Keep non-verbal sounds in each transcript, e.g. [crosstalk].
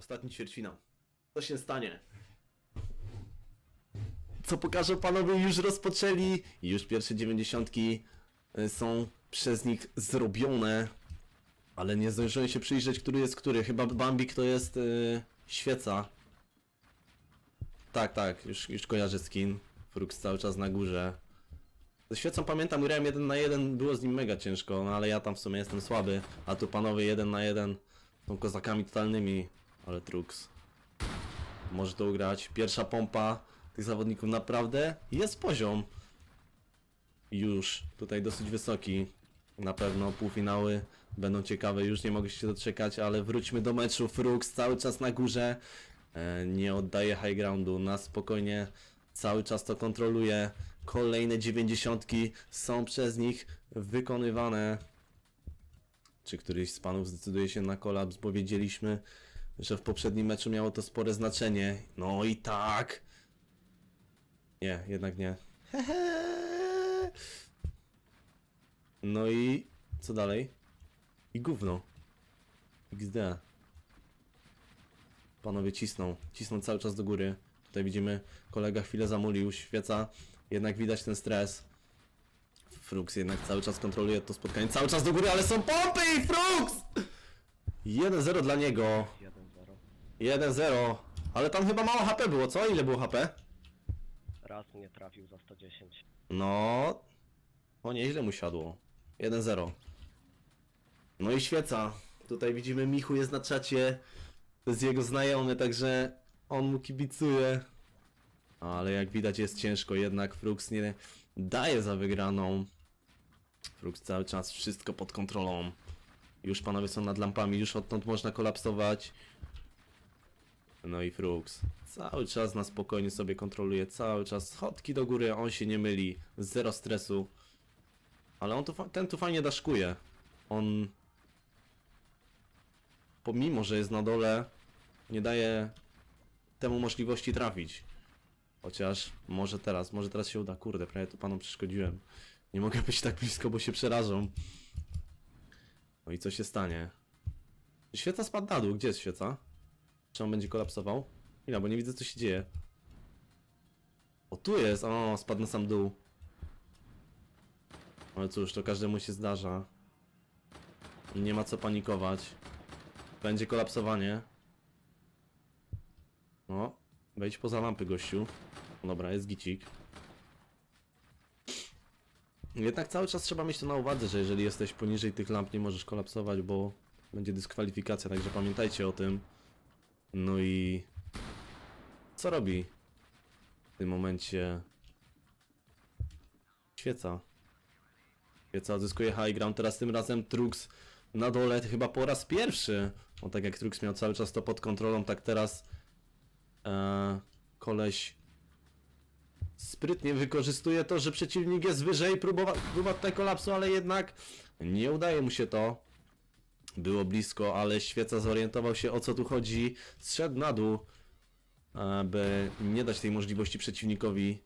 Ostatni ćwierćfinał. Co się stanie? Co pokażę panowie, już rozpoczęli. Już pierwsze dziewięćdziesiątki y, są przez nich zrobione. Ale nie zdążyłem się przyjrzeć, który jest który. Chyba Bambik to jest yy, świeca. Tak, tak, już, już kojarzę skin. Frux cały czas na górze. Ze świecą pamiętam, grałem 1 na 1, było z nim mega ciężko, no ale ja tam w sumie jestem słaby. A tu panowie 1 na 1 są kozakami totalnymi. Ale Trux. Może to ugrać. Pierwsza pompa tych zawodników naprawdę jest poziom. Już tutaj dosyć wysoki. Na pewno półfinały będą ciekawe, już nie mogę się doczekać, ale wróćmy do meczu. Frux cały czas na górze. E, nie oddaje high groundu, na spokojnie cały czas to kontroluje. Kolejne dziewięćdziesiątki są przez nich wykonywane. Czy któryś z panów zdecyduje się na kolaps, bo wiedzieliśmy, że w poprzednim meczu miało to spore znaczenie. No i tak. Nie, jednak nie. [laughs] No i co dalej? I gówno. XD. Panowie cisną, cisną cały czas do góry. Tutaj widzimy, kolega chwilę zamulił, świeca, jednak widać ten stres. Frux jednak cały czas kontroluje to spotkanie, cały czas do góry, ale są pompy i Frux! 1-0 dla niego. 1-0. 1-0. Ale tam chyba mało HP było, co? Ile było HP? Raz mnie trafił za 110. No. O, nieźle mu siadło. 1-0. No i świeca. Tutaj widzimy, Michu jest na czacie. To jest jego znajomy, także on mu kibicuje. Ale jak widać jest ciężko, jednak Frux nie daje za wygraną. Frux cały czas wszystko pod kontrolą. Już panowie są nad lampami, już odtąd można kolapsować. No i Frux cały czas na spokojnie sobie kontroluje, cały czas schodki do góry, on się nie myli, zero stresu. Ale on tu, ten tu fajnie daszkuje. On pomimo, że jest na dole, nie daje temu możliwości trafić. Chociaż może teraz, może teraz się uda. Kurde, prawie tu panom przeszkodziłem. Nie mogę być tak blisko, bo się przerażą. No i co się stanie? Świeca spadł na dół. Gdzie jest świeca? Czy on będzie kolapsował? Chwila, bo nie widzę co się dzieje. O, tu jest! O, spadł na sam dół. Ale cóż, to każdemu się zdarza. Nie ma co panikować. Będzie kolapsowanie. No, wejdź poza lampy, gościu. Dobra, jest gicik. Jednak cały czas trzeba mieć to na uwadze, że jeżeli jesteś poniżej tych lamp, nie możesz kolapsować, bo będzie dyskwalifikacja, także pamiętajcie o tym. No i co robi w tym momencie świeca? Świeca odzyskuje high ground, teraz tym razem Trux na dole chyba po raz pierwszy. No tak jak Trux miał cały czas to pod kontrolą, tak teraz e, koleś sprytnie wykorzystuje to, że przeciwnik jest wyżej, próbował próba tutaj kolapsu, ale jednak nie udaje mu się to. Było blisko, ale świeca zorientował się o co tu chodzi, zszedł na dół, aby nie dać tej możliwości przeciwnikowi.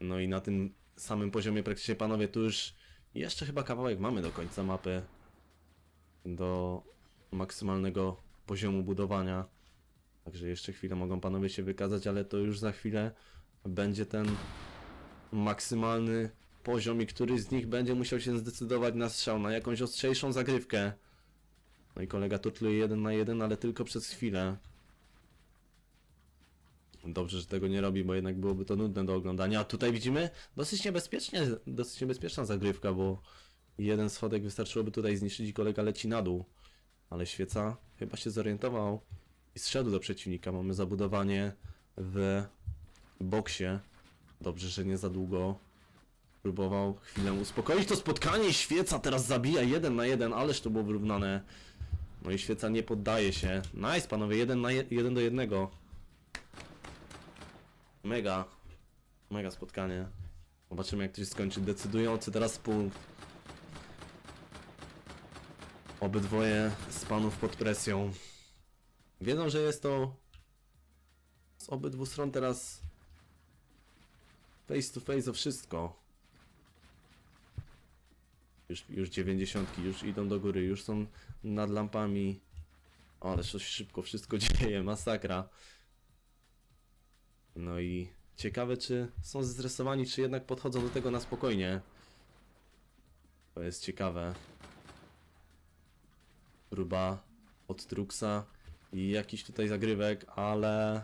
No i na tym samym poziomie praktycznie panowie tu już jeszcze chyba kawałek mamy do końca mapy. Do maksymalnego poziomu budowania. Także jeszcze chwilę mogą panowie się wykazać, ale to już za chwilę będzie ten maksymalny poziom i któryś z nich będzie musiał się zdecydować na strzał, na jakąś ostrzejszą zagrywkę. No i kolega tutluje jeden na jeden, ale tylko przez chwilę. Dobrze, że tego nie robi, bo jednak byłoby to nudne do oglądania. A tutaj widzimy dosyć niebezpiecznie, dosyć niebezpieczna zagrywka, bo jeden schodek wystarczyłoby tutaj zniszczyć i kolega leci na dół. Ale świeca chyba się zorientował i zszedł do przeciwnika. Mamy zabudowanie w boksie. Dobrze, że nie za długo. Próbował chwilę uspokoić to spotkanie. Świeca teraz zabija jeden na jeden, ależ to było wyrównane. No i świeca nie poddaje się. Nice, panowie, jeden, na je, jeden do jednego. Mega. Mega spotkanie. Zobaczymy jak to się skończy. Decydujący teraz punkt. Obydwoje z panów pod presją. Wiedzą, że jest to z obydwu stron teraz face to face o wszystko. Już, już 90, już idą do góry, już są nad lampami. Ale coś szybko wszystko [laughs] dzieje, masakra. No i ciekawe, czy są zestresowani, czy jednak podchodzą do tego na spokojnie. To jest ciekawe. Próba od Truxa i jakiś tutaj zagrywek, ale...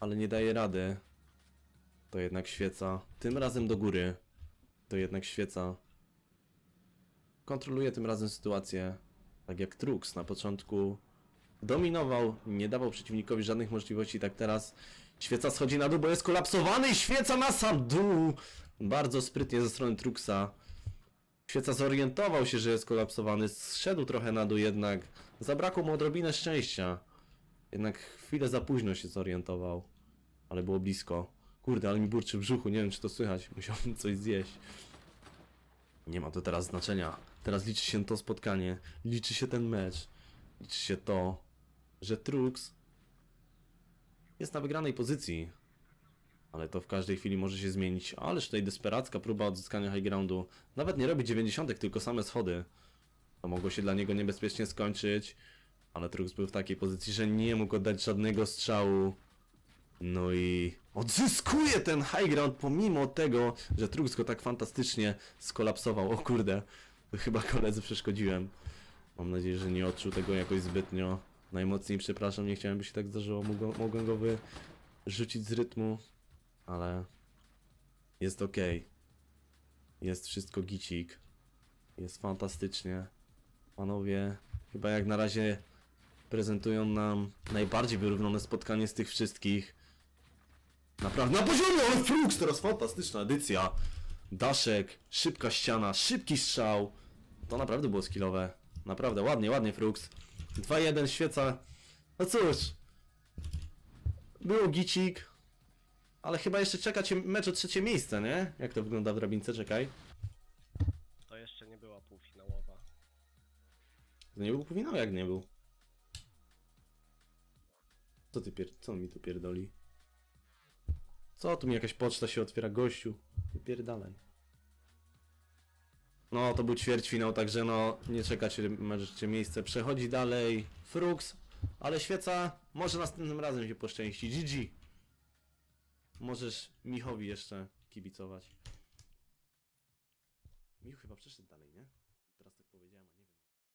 Ale nie daje rady. To jednak świeca. Tym razem do góry. To jednak świeca. Kontroluje tym razem sytuację. Tak jak Trux na początku dominował, nie dawał przeciwnikowi żadnych możliwości, tak teraz świeca schodzi na dół, bo jest kolapsowany i świeca na sam dół! Bardzo sprytnie ze strony Truxa. Świeca zorientował się, że jest kolapsowany, zszedł trochę na dół jednak. Zabrakło mu odrobinę szczęścia. Jednak chwilę za późno się zorientował. Ale było blisko. Kurde, ale mi burczy w brzuchu, nie wiem czy to słychać. [laughs] Musiałbym coś zjeść. Nie ma to teraz znaczenia. Teraz liczy się to spotkanie. Liczy się ten mecz. Liczy się to, że Trux jest na wygranej pozycji. Ale to w każdej chwili może się zmienić. Ależ tutaj desperacka próba odzyskania high groundu. Nawet nie robi 90, tylko same schody. To mogło się dla niego niebezpiecznie skończyć. Ale Trux był w takiej pozycji, że nie mógł oddać żadnego strzału. No i odzyskuje ten high ground pomimo tego, że Trux go tak fantastycznie skolapsował. O kurde, chyba koledzy przeszkodziłem. Mam nadzieję, że nie odczuł tego jakoś zbytnio. Najmocniej przepraszam, nie chciałem, by się tak zdarzyło. Mogłem, mogłem go wyrzucić z rytmu, ale jest ok. Jest wszystko gicik. Jest fantastycznie. Panowie, chyba jak na razie prezentują nam najbardziej wyrównane spotkanie z tych wszystkich. Naprawdę na poziomie, ale Flux teraz fantastyczna edycja. Daszek, szybka ściana, szybki strzał. To naprawdę było skillowe. Naprawdę, ładnie, ładnie Frux. 2-1, świeca. No cóż. Było gicik. Ale chyba jeszcze czeka cię mecz o trzecie miejsce, nie? Jak to wygląda w drabince? Czekaj. To jeszcze nie była półfinałowa. To nie był półfinał, jak nie był? Co ty pier... Co on mi tu pierdoli? Co tu mi jakaś poczta się otwiera, gościu? Wypierdalaj. No, to był ćwierćfinał, także no, nie czekać możecie miejsce. Przechodzi dalej Frux, ale świeca może następnym razem się poszczęści. GG. Możesz Michowi jeszcze kibicować. Michu chyba przeszedł dalej, nie?